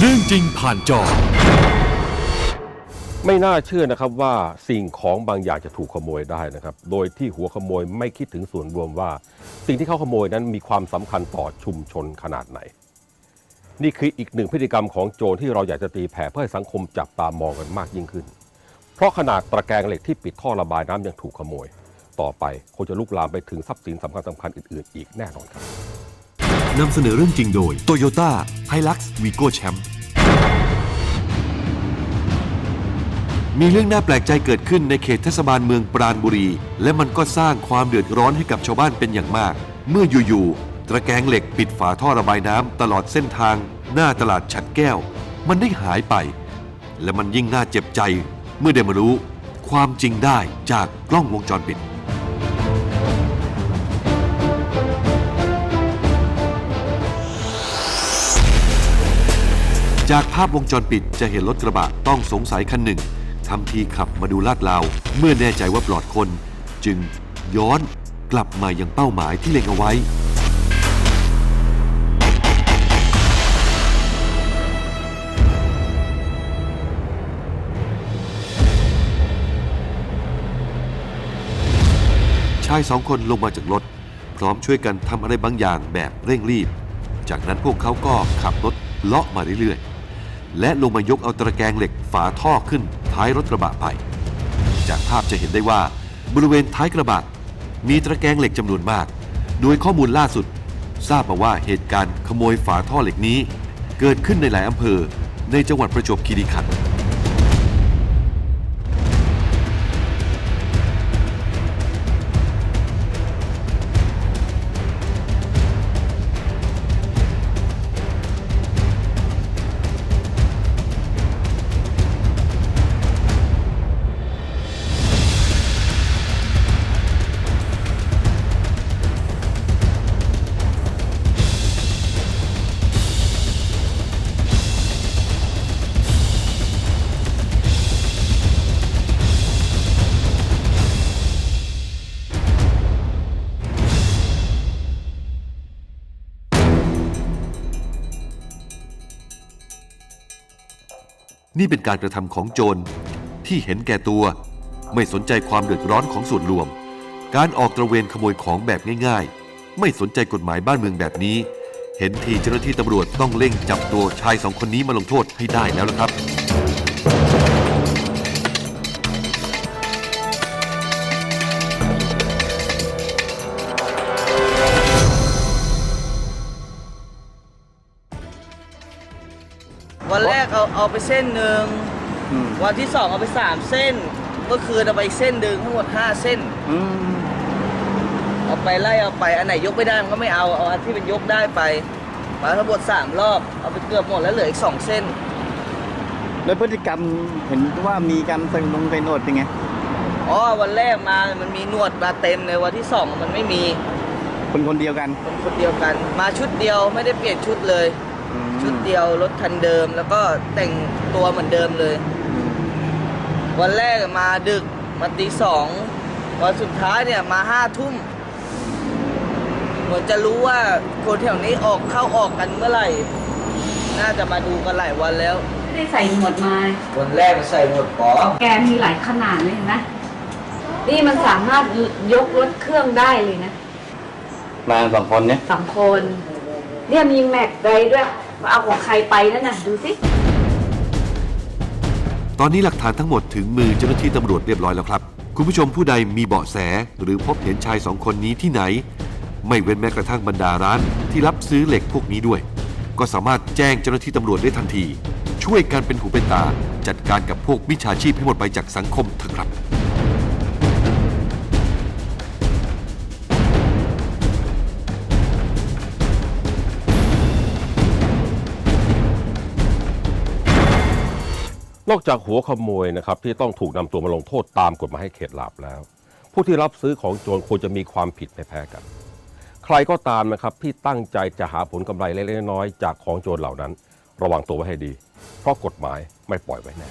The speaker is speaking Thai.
เรื่องจริงผ่านจอ ไม่น่าเชื่อนะครับว่าสิ่งของบางอย่างจะถูกขโมยได้นะครับ โดยที่หัวขโมยไม่คิดถึงส่วนรวมว่า สิ่งที่เขาขโมยนั้นมีความสำคัญต่อชุมชนขนาดไหน นี่คืออีกหนึ่งพฤติกรรมของโจรที่เราอยากจะตีแผ่เพื่อให้สังคมจับตามองกันมากยิ่งขึ้น เพราะขนาดตะแกรงเหล็กที่ปิดท่อระบายน้ำยังถูกขโมย ต่อไปคงจะลุกลามไปถึงทรัพย์สินสำคัญสำคัญๆอื่น ๆ อีกแน่นอนครับ นำเสนอเรื่องจริงโดย Toyota Hilux Vigo Champ มีเรื่องน่าแปลกใจเกิดขึ้นในเขตเทศบาลเมืองปราณบุรี และมันก็สร้างความเดือดร้อนให้กับชาวบ้านเป็นอย่างมาก เมื่ออยู่ๆตะแกรงเหล็กปิดฝาท่อระบายน้ำตลอดเส้นทาง หน้าตลาดฉัดแก้ว มันได้หายไป และมันยิ่งน่าเจ็บใจ เมื่อได้มารู้ ความจริงได้จากกล้องวงจรปิด จากภาพวงจรปิดจะเห็นรถกระบะต้องสงสัยคันหนึ่งทำทีขับมาดูลาดราวเมื่อแน่ใจว่าปลอดคน จึงย้อนกลับมายังเป้าหมายที่เล็งเอาไว้ ชายสองคนลงมาจากรถ พร้อมช่วยกันทำอะไรบางอย่างแบบเร่งรีบ จากนั้นพวกเขาก็ขับรถเลาะมาเรื่อย และลงมายกเอาตะแกรงเหล็กฝาท่อขึ้นท้ายรถกระบะไป จากภาพจะเห็นได้ว่าบริเวณท้ายกระบะมีตะแกรงเหล็กจำนวนมาก โดยข้อมูลล่าสุด ทราบมาว่าเหตุการณ์ขโมยฝาท่อเหล็กนี้ เกิดขึ้นในหลายอำเภอในจังหวัดประจวบคีรีขันธ์ นี่เป็นการกระทำของโจรที่เห็นแก่ตัว ไม่สนใจความเดือดร้อนของส่วนรวม การออกตระเวนขโมยของแบบง่าย ๆ ไม่สนใจกฎหมายบ้านเมืองแบบนี้ เห็นทีเจ้าหน้าที่ตำรวจต้องเร่งจับตัวชายสองคนนี้มาลงโทษให้ได้แล้วละครับ วันแรกเอาเอาไปเส้นหนึ่งวันที่สองเอาไปสามเส้น เมื่อคืนเอาไปอีกเส้นหนึ่งทั้งหมดห้าเส้นเอาไปไล่เอาไปอันไหนยกไม่ได้มันก็ไม่เอาเอาอันที่เป็นยกได้ไปมาทั้งหมดสามรอบเอาไปเกือบหมดแล้วเหลืออีกสองเส้น แล้วพฤติกรรมเห็นว่ามีการใส่นงใส่โนดเป็นไงอ๋อวันแรกมามันมีหนวดมาเต็มเลยวันที่สองมันไม่มีคนคนเดียวกัน คนคนเดียวกัน มาชุดเดียวไม่ได้เปลี่ยนชุดเลย ชุดเดียวรถคันเดิมแล้วก็แต่งตัวเหมือนเดิมเลย วันแรกมาดึกมาตีสองวันสุดท้ายเนี่ยมาห้าทุ่มเหมือนจะรู้ว่าคนแถวนี้ออกเข้าออกกันเมื่อไหร่ น่าจะมาดูกันหลายวันแล้ว ไม่ได้ใส่หมวดมา วันแรกใส่หมดป๋อแกมีหลายขนาดเลยเห็นไหมนี่มันสามารถยกรถเครื่องได้เลยนะ มาสองคนเนี่ยสองคน เนี่ยมีแม็กไรด้วยว่าเอาของใครไปนั่นน่ะดูสิ ตอนนี้หลักฐานทั้งหมดถึงมือเจ้าหน้าที่ตำรวจเรียบร้อยแล้วครับ คุณผู้ชมผู้ใดมีเบาะแสหรือพบเห็นชายสองคนนี้ที่ไหน ไม่เว้นแม้กระทั่งบรรดาร้านที่รับซื้อเหล็กพวกนี้ด้วย ก็สามารถแจ้งเจ้าหน้าที่ตำรวจได้ทันที ช่วยกันเป็นหูเป็นตา จัดการกับพวกมิจฉาชีพให้หมดไปจากสังคมเถอะครับ นอกจากหัวขโมยนะครับที่ต้องถูกนำตัวมาลงโทษตามกฎหมายให้เข็ดหลาบแล้ว ผู้ที่รับซื้อของโจรควรจะมีความผิดไม่แพ้กัน ใครก็ตามนะครับที่ตั้งใจจะหาผลกำไรเล็กๆน้อยๆจากของโจรเหล่านั้น ระวังตัวไว้ให้ดี เพราะกฎหมายไม่ปล่อยไว้แน่